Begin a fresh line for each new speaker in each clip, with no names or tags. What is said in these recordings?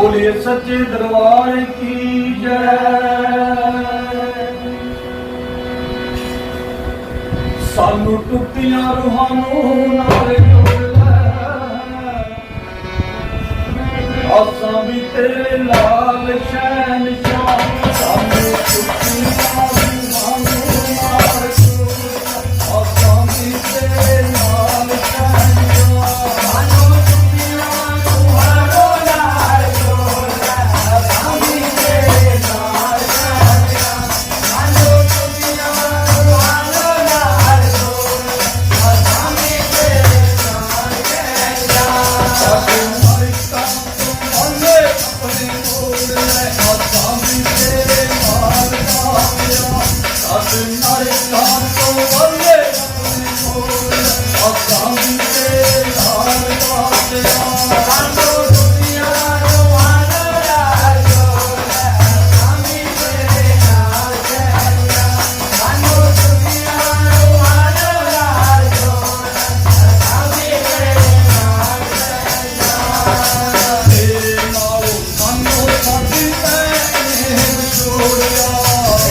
ਬੋਲੇ ਸੱਚੇ ਦਰਬਾਰ ਕੀ ਜੈ ਸਾਨੂੰ ਟੁੱਟੀਆਂ ਰੂਹਾਂ ਨੂੰ ਲੈ ਅਸਾਂ ਵੀ ਤੇਰੇ ਲਾਲ ਸ਼ੈਨ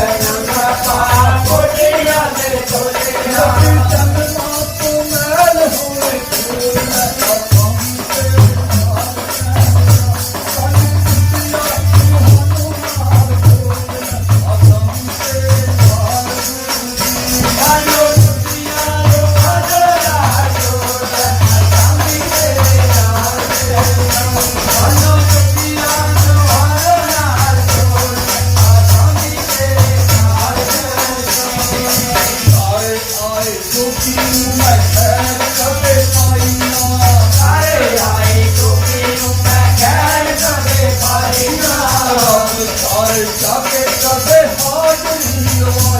yeah. i Because they hardly realize